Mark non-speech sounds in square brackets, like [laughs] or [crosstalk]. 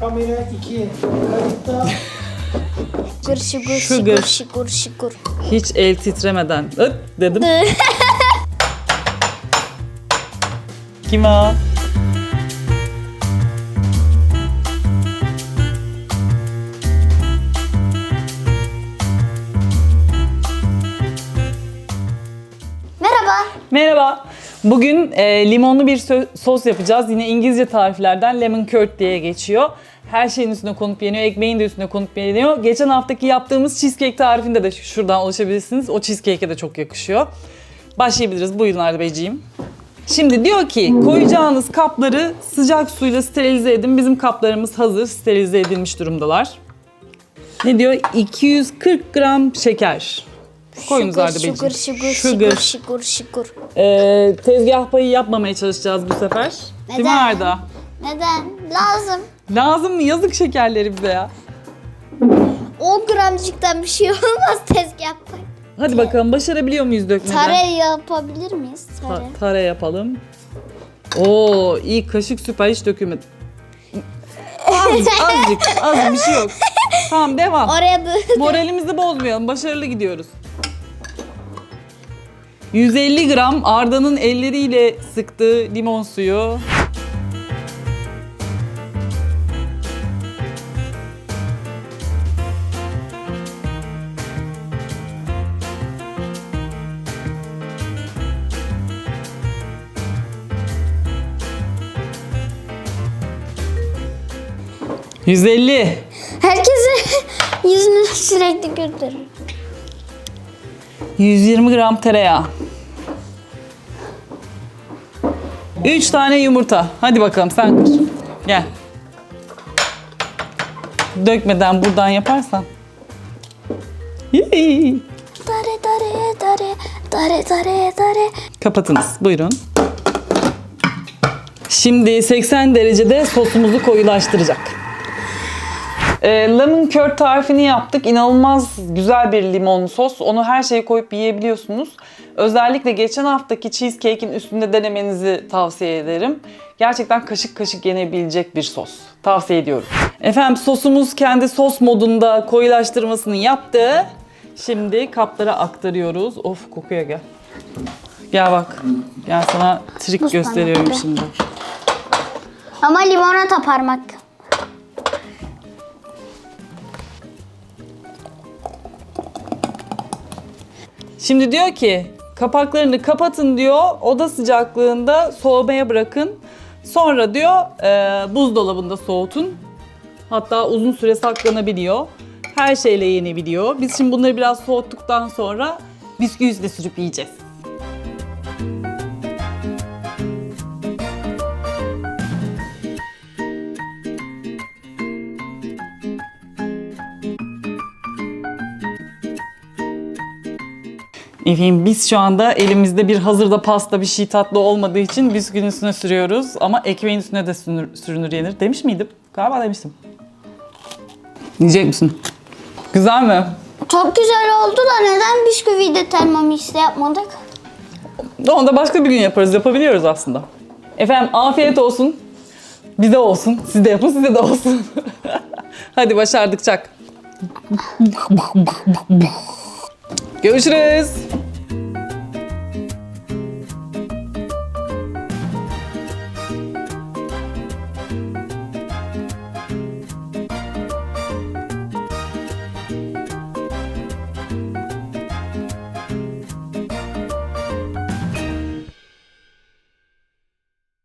Kamera 2. Kayıtta. Şıkur şıkur Sugar. şıkur şıkur. Hiç el titremeden ıt dedim. [laughs] Kim o? Merhaba. Merhaba. Bugün e, limonlu bir sö- sos yapacağız. Yine İngilizce tariflerden lemon curd diye geçiyor. Her şeyin üstüne konup yeniyor, ekmeğin de üstüne konup yeniyor. Geçen haftaki yaptığımız cheesecake tarifinde de şuradan ulaşabilirsiniz. O cheesecake'e de çok yakışıyor. Başlayabiliriz. Buyurun Arda Beyciğim. Şimdi diyor ki koyacağınız kapları sıcak suyla sterilize edin. Bizim kaplarımız hazır, sterilize edilmiş durumdalar. Ne diyor? 240 gram şeker. Koyunuz Şıkur Arda Beyciğim. şıkur şıkur şıkur şıkur şıkur. Ee, tezgah payı yapmamaya çalışacağız bu sefer. Değil mi Neden? Arda? Neden? Lazım. Lazım mı? Yazık şekerleri bize ya. 10 gramcıktan bir şey [laughs] olmaz tezgah pay. Hadi bakalım başarabiliyor muyuz dökmeden? Tare yapabilir miyiz? Ta- Tare. tare yapalım. Oo iyi kaşık süper hiç dökülmedi. Azıcık [laughs] azıcık az bir şey yok. Tamam devam. Oraya da Moralimizi bozmayalım. Başarılı gidiyoruz. 150 gram Arda'nın elleriyle sıktığı limon suyu. ...150. herkese [laughs] yüzünü sürekli güldürün. 120 gram tereyağı. 3 tane yumurta. Hadi bakalım sen kır. Gel. Dökmeden buradan yaparsan. Yee. Dare dare dare dare dare dare. Kapatınız. Buyurun. Şimdi 80 derecede sosumuzu koyulaştıracak. Ee, lemon curd tarifini yaptık. İnanılmaz güzel bir limonlu sos. Onu her şeye koyup yiyebiliyorsunuz. Özellikle geçen haftaki cheesecake'in üstünde denemenizi tavsiye ederim. Gerçekten kaşık kaşık yenebilecek bir sos. Tavsiye ediyorum. Efendim sosumuz kendi sos modunda koyulaştırmasını yaptı. Şimdi kaplara aktarıyoruz. Of kokuya gel. Gel bak. Gel sana trik Buz gösteriyorum parmak. şimdi. Ama limonata parmak. Şimdi diyor ki kapaklarını kapatın diyor. Oda sıcaklığında soğumaya bırakın. Sonra diyor e, buzdolabında soğutun. Hatta uzun süre saklanabiliyor. Her şeyle yenebiliyor. Biz şimdi bunları biraz soğuttuktan sonra bisküvi üstüne sürüp yiyeceğiz. Efendim biz şu anda elimizde bir hazırda pasta bir şey tatlı olmadığı için bisküvinin üstüne sürüyoruz. Ama ekmeğin üstüne de sürünür, sürünür yenir. Demiş miydim? Galiba demiştim. Yiyecek misin? Güzel mi? Çok güzel oldu da neden bisküviyi de termomix'te yapmadık? Onu da başka bir gün yaparız. Yapabiliyoruz aslında. Efendim afiyet olsun. Bize olsun. Siz de yapın size de olsun. [laughs] Hadi başardık çak. Görüşürüz.